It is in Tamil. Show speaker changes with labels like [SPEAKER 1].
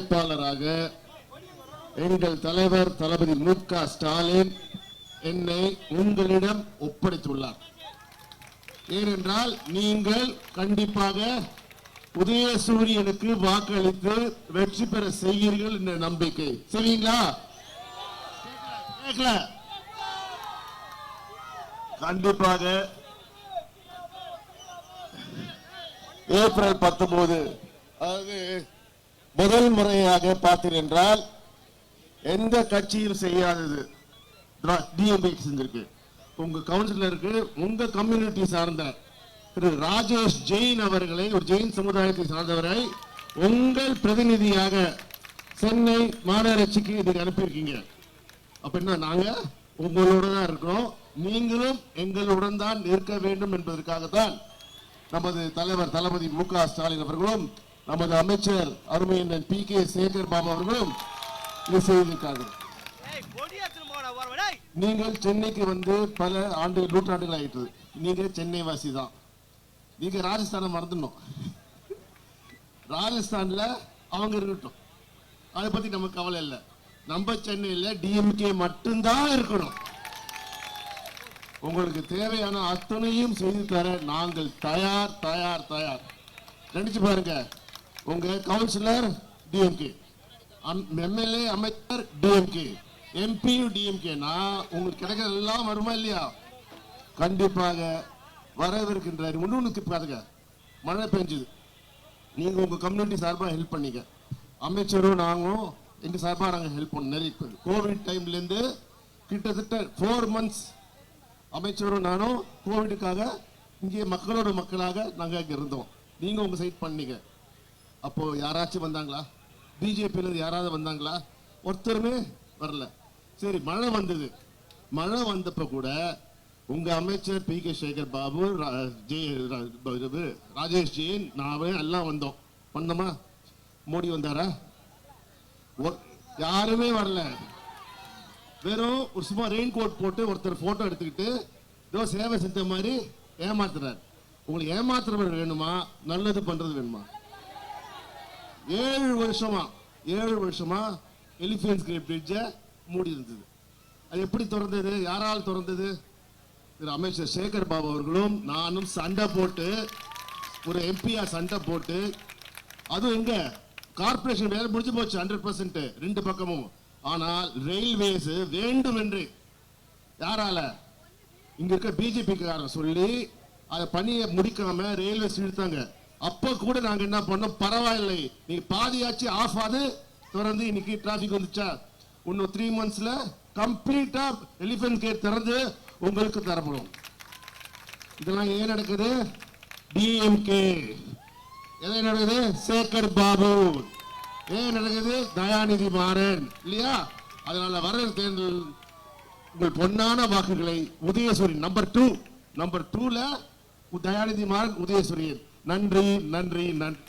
[SPEAKER 1] வேட்பாளராக எங்கள் தலைவர் தளபதி மு க ஸ்டாலின் என்னை உங்களிடம் ஒப்படைத்துள்ளார். ஏனென்றால் நீங்கள் கண்டிப்பாக உதயசூரியனுக்கு வாக்களித்து வெற்றி பெற செய்வீர்கள் என்ற நம்பிக்கை. சரிங்களா? கேட்கல கண்டிப்பாக ஏப்ரல் பத்தொன்பது அதாவது முதல் முறையாக பார்த்தீர்கள் என்றால் எந்த கட்சியும் செய்யாதது. டிஎம்பி செஞ்சிருக்கு. உங்க கவுன்சிலருக்கு உங்க கம்யூனிட்டி சார்ந்த திரு ராஜேஷ் ஜெயின் அவர்களை ஒரு ஜெயின் சமுதாயத்தை சார்ந்தவரை உங்கள் பிரதிநிதியாக சென்னை மாநகராட்சிக்கு இதுக்கு அனுப்பியிருக்கீங்க. அப்படின்னா நாங்க உங்களோட தான் இருக்கோம். நீங்களும் எங்களுடன் தான் இருக்க வேண்டும் என்பதற்காகத்தான் நமது தலைவர் தளபதி மு க ஸ்டாலின் அவர்களும் நமது அமைச்சர் அருமையண்ணன் பி கே சேகர் பாபு அவர்களும் இது செய்திருக்கார்கள் நீங்கள் சென்னைக்கு வந்து பல ஆண்டு நூற்றாண்டுகள் ஆயிட்டு நீங்க சென்னை வாசி தான். நீங்க ராஜஸ்தானை மறந்துடணும். ராஜஸ்தான்ல அவங்க இருக்கட்டும். அதை பத்தி நமக்கு கவலை இல்லை. நம்ம சென்னையில டிஎம்கே மட்டும்தான் இருக்கணும். உங்களுக்கு தேவையான அத்தனையும் செய்து தர நாங்கள் தயார் தயார் தயார். நினைச்சு பாருங்க. உங்க கவுன்சிலர் டிஎம்கே எம்எல்ஏ அமைச்சர் டிஎம்கே எம்பியும் டிஎம்கேனா உங்களுக்கு கிடைக்கிறது எல்லாம் வருமா இல்லையா? கண்டிப்பாக வரவிருக்கின்றார் முன்னூத்தி பாருங்க மழை பெஞ்சுது. நீங்க உங்க கம்யூனிட்டி சார்பாக ஹெல்ப் பண்ணீங்க அமைச்சரும் நாங்களும் எங்க சார்பாக நாங்கள் ஹெல்ப் பண்ணோம். நிறைய பேர். கோவிட் டைம்லேருந்து கிட்டத்தட்ட ஃபோர் மந்த்ஸ் அமைச்சரும் நானும் கோவிடுக்காக இங்கே மக்களோட மக்களாக நாங்கள் இங்கே இருந்தோம். நீங்கள் உங்கள் சைட் பண்ணீங்க அப்போ யாராச்சும் வந்தாங்களா? பிஜேபியில யாராவது வந்தாங்களா? ஒருத்தருமே வரல. சரி மழை வந்தது. மழை வந்தப்ப கூட உங்க அமைச்சர் பி கே சேகர் பாபு ரா- ராஜேஷ் ஜெயின் நாவே எல்லாம் வந்தோம். வந்தோமா? மோடி வந்தாரா? யாருமே வரல. வெறும் ஒரு சும்மா ரெயின் கோட் போட்டு ஒருத்தர் போட்டோ எடுத்துக்கிட்டு ஏதோ சேவை செஞ்ச மாதிரி ஏமாத்துறார். உங்களுக்கு ஏமாத்துறவர் வேணுமா? நல்லது பண்றது வேணுமா? ஏழு வருஷமா ஏழு வருஷமா எலிஃபென்ட் கிரேட் பிரிட்ஜை மூடி இருந்தது அது எப்படி திறந்தது? யாரால் திறந்தது? திரு. அமைச்சர் சேகர் பாபு அவர்களும் நானும் சண்டை போட்டு ஒரு எம்பியா சண்டை போட்டு அதுவும் எங்க? கார்ப்பரேஷன் வேலை முடிஞ்சு போச்சு ஹண்ட்ரட் பர்சன்ட் ரெண்டு பக்கமும். ஆனால் ரயில்வேஸ் வேண்டும் என்று யாரால? இங்க இருக்க பிஜேபி காரன் சொல்லி அதை பணியை முடிக்காம ரயில்வேஸ் இழுத்தாங்க. அப்ப கூட நாங்க என்ன பண்ணோம்? பரவாயில்லை. நீ பாதியாச்சு ஆஃப் ஆகுது திறந்து இன்னைக்கு டிராபிக் வந்துச்சா? இன்னும் த்ரீ மந்த்ஸ்ல கம்ப்ளீட்டா எலிபென்ட் கேட் திறந்து உங்களுக்கு தரப்படும். இதெல்லாம் ஏன் நடக்குது? டிஎம்கே எதை நடக்குது? சேகர் பாபு. ஏன் நடக்குது? தயாநிதி மாறன். இல்லையா? அதனால வர தேர்தல் உங்கள் பொன்னான வாக்குகளை உதயசூரியன் நம்பர் டூ நம்பர் டூல தயாநிதி மாறன் உதயசூரியன். நன்றி நன்றி நன்றி